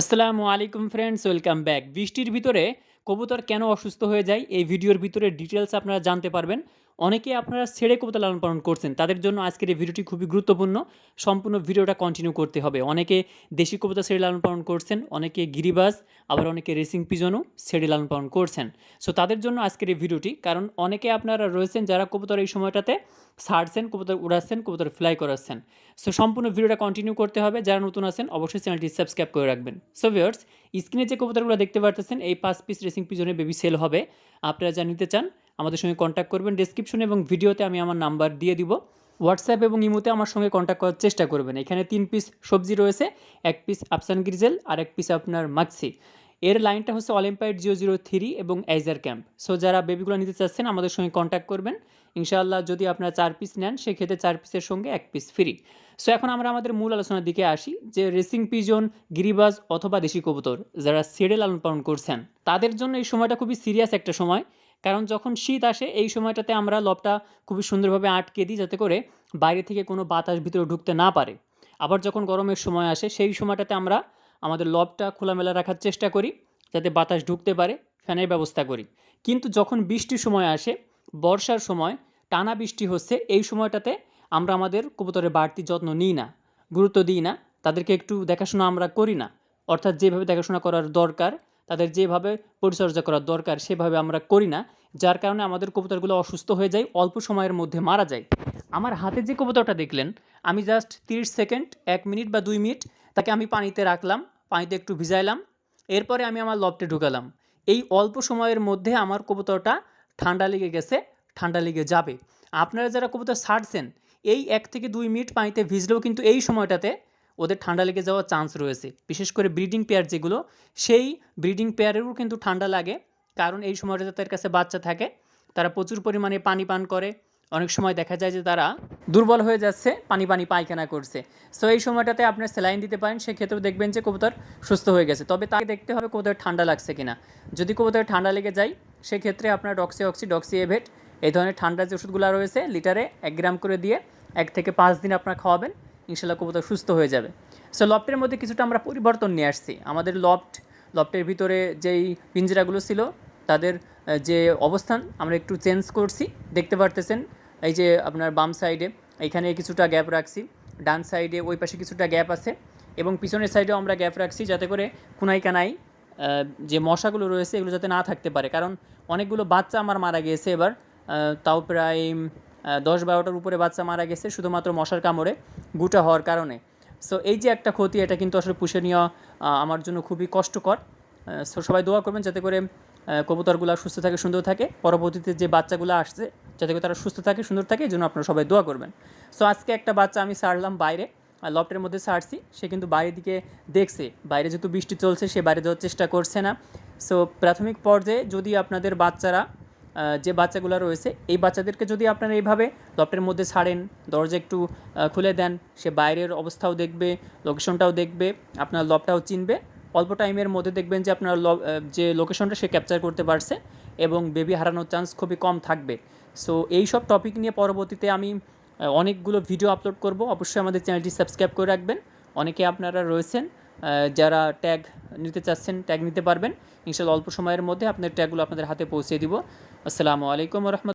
আসসালামু আলাইকুম friends welcome back বৃষ্টির ভিতরে কবুতর কেন অসুস্থ হয়ে যায়? এই ভিডিওর ভিতরে ডিটেলস আপনারা জানতে পারবেন। অনেকে আপনারা ছেড়ে কবিতা লালন পালন করছেন, তাদের জন্য আজকের এই ভিডিওটি খুবই গুরুত্বপূর্ণ। সম্পূর্ণ ভিডিওটা কন্টিনিউ করতে হবে। অনেকে দেশি কবিতা ছেড়ে লালন পালন করছেন, অনেকে গিরিবাজ, আবার অনেকে রেসিং পিজনও ছেড়ে লালন পালন করছেন। সো তাদের জন্য আজকের এই ভিডিওটি, কারণ অনেকে আপনারা রয়েছেন যারা কবুতর এই সময়টাতে ছাড়ছেন, কবুতর উড়াচ্ছেন, কবুতর ফ্লাই করাচ্ছেন। সো সম্পূর্ণ ভিডিওটা কন্টিনিউ করতে হবে। যারা নতুন আছেন, অবশ্যই চ্যানেলটি সাবস্ক্রাইব করে রাখবেন। সো ভিউয়ার্স স্ক্রিনে যে কবুতরগুলো দেখতে পারতেছেন, এই পাঁচ পিস রেসিং পিজনে বেবি সেল হবে। আপনারা যা নিতে চান আমাদের সঙ্গে কন্ট্যাক্ট করবেন। ডিসক্রিপশনে এবং ভিডিওতে আমি আমার নাম্বার দিয়ে দিব। হোয়াটসঅ্যাপ এবং ইমোতে আমার সঙ্গে কন্ট্যাক্ট করার চেষ্টা করবেন। এখানে তিন পিস সবজি রয়েছে, এক পিস আফসান গ্রিজেল আর এক পিস আপনার মাক্সি এর লাইনটা হচ্ছে অলিম্পাইড জিরো জিরো থ্রি এবং অ্যাজার ক্যাম্প সো যারা বেবিগুলো নিতে চাচ্ছেন, আমাদের সঙ্গে কন্ট্যাক্ট করবেন। ইনশাআল্লাহ যদি আপনারা চার পিস নেন, সেক্ষেত্রে চার পিসের সঙ্গে এক পিস ফ্রি সো এখন আমরা আমাদের মূল আলোচনার দিকে আসি, যে রেসিং পিজন গিরিবাজ অথবা দেশি কবুতর, যারা সেডে লালন পালন করছেন, তাদের জন্য এই সময়টা খুবই সিরিয়াস একটা সময়। কারণ যখন শীত আসে, এই সময়টাতে আমরা লবটা খুবই সুন্দরভাবে আটকে দিই যাতে করে বাইরে থেকে কোনো বাতাস ভিতরে ঢুকতে না পারে। আবার যখন গরমের সময় আসে, সেই সময়টাতে আমরা আমাদের লবটা খোলামেলা রাখার চেষ্টা করি, যাতে বাতাস ঢুকতে পারে, ফ্যানের ব্যবস্থা করি। কিন্তু যখন বৃষ্টির সময় আসে, বর্ষার সময়, টানা বৃষ্টি হচ্ছে, এই সময়টাতে আমরা আমাদের কবুতরের বাড়তি যত্ন নিই না, গুরুত্ব দিই না, তাদেরকে একটু দেখাশোনা আমরা করি না। অর্থাৎ যেভাবে দেখাশোনা করার দরকার তাদের যেভাবে পরিচর্যা করার দরকার, সেভাবে আমরা করি না। যার কারণে আমাদের কবুতরগুলো অসুস্থ হয়ে যায়, অল্প সময়ের মধ্যে মারা যায়। আমার হাতে যে কবুতরটা দেখলেন, আমি জাস্ট তিরিশ সেকেন্ড, এক মিনিট বা দুই মিনিট তাকে আমি পানিতে রাখলাম, পানিতে একটু ভিজাইলাম, এরপরে আমি আমার লবটে ঢুকালাম। এই অল্প সময়ের মধ্যে আমার কবুতরটা ঠান্ডা লেগে গেছে, ঠান্ডা লেগে যাবে। আপনারা যারা কবুতর ছাড়ছেন, এই এক থেকে দুই মিনিট পানিতে ভিজলেও কিন্তু এই সময়টাতে ওদের ঠান্ডা লেগে যাওয়ার চান্স রয়েছে। বিশেষ করে ব্রিডিং পেয়ার যেগুলো, সেই ব্রিডিং পেয়ারেরও কিন্তু ঠান্ডা লাগে। কারণ এই সময়টাতে তাদের কাছে বাচ্চা থাকে, তারা প্রচুর পরিমাণে পানি পান করে। অনেক সময় দেখা যায় যে তারা দুর্বল হয়ে যাচ্ছে, পানি পানি পায়খানা করছে। সো এই সময়টাতে আপনার স্যালাইন দিতে পারেন, সেক্ষেত্রেও দেখবেন যে কবুতর সুস্থ হয়ে গেছে। তবে তাকে দেখতে হবে কবুতর ঠান্ডা লাগছে কিনা। যদি কবুতর ঠান্ডা লেগে যায়, সেক্ষেত্রে আপনার ডক্সি অক্সি ডক্সি এভেট এই ধরনের ঠান্ডার যে ওষুধগুলো রয়েছে, লিটারে এক গ্রাম করে দিয়ে এক থেকে পাঁচ দিন আপনার খাওয়াবেন। ইনশাল্লাহ কবুতর সুস্থ হয়ে যাবে। সো লফটের মধ্যে কিছুটা আমরা পরিবর্তন নিয়ে আসছি। আমাদের লফট, লফটের ভিতরে যেই পিঞ্জরাগুলো ছিল, তাদের যে অবস্থান আমরা একটু চেঞ্জ করছি। দেখতে পারতেছেন, এই যে আপনার বাম সাইডে এইখানে কিছুটা গ্যাপ রাখছি। ডান সাইডে, ওই পাশে কিছুটা গ্যাপ আছে এবং পিছনের সাইডেও আমরা গ্যাপ রাখছি যাতে করে কুনাই কানাই যে মশাগুলো রয়েছে, এগুলো যাতে না থাকতে পারে। কারণ অনেকগুলো বাচ্চা আমার মারা গিয়েছে এবার তাও প্রায় দশ বারোটার উপরে বাচ্চা মারা গেছে, শুধুমাত্র মশার কামড়ে গুটা হওয়ার কারণে। সো এই যে একটা ক্ষতি, এটা কিন্তু আসলে পুষে নেওয়া আমার জন্য খুবই কষ্টকর। সো সবাই দোয়া করবেন যাতে করে কবুতরগুলো সুস্থ থাকে, সুন্দর থাকে। পরবর্তীতে যে বাচ্চাগুলো আসছে, যাতে করে তারা সুস্থ থাকে, সুন্দর থাকে, এই জন্য আপনারা সবাই দোয়া করবেন। সো আজকে একটা বাচ্চা আমি ছাড়লাম বাইরে লফটের মধ্যে ছাড়ছি। সে কিন্তু বাইরের দিকে দেখছে। বাইরে যেহেতু বৃষ্টি চলছে, সে বাইরে যাওয়ার চেষ্টা করছে না। সো প্রাথমিক পর্যায়ে যদি আপনাদের বাচ্চারা যে বাচ্চাগুলো রয়েছে, এই বাচ্চাদেরকে যদি আপনারা এইভাবে লফটের মধ্যে ছাড়েন, দরজা একটু খুলে দেন, সে বাইরের অবস্থাও দেখবে, লোকেশনটাও দেখবে, আপনার লবটাও চিনবে। অল্প টাইমের মধ্যে দেখবেন যে আপনার যে লোকেশনটা সে ক্যাপচার করতে পারছে এবং বেবি হারানোর চান্স খুবই কম থাকবে। সো, এই সব টপিক নিয়ে পরবর্তীতে আমি অনেকগুলো ভিডিও আপলোড করব। অবশ্যই আমাদের চ্যানেলটি সাবস্ক্রাইব করে রাখবেন। অনেকে আপনারা রয়েছেন যারা ট্যাগ নিতে চাচ্ছেন ট্যাগ নিতে পারবেন। ইনশাল্লাহ অল্প সময়ের মধ্যে আপনার ট্যাগগুলো আপনাদের হাতে পৌঁছে দিব। আসসালামু আলাইকুম রহমত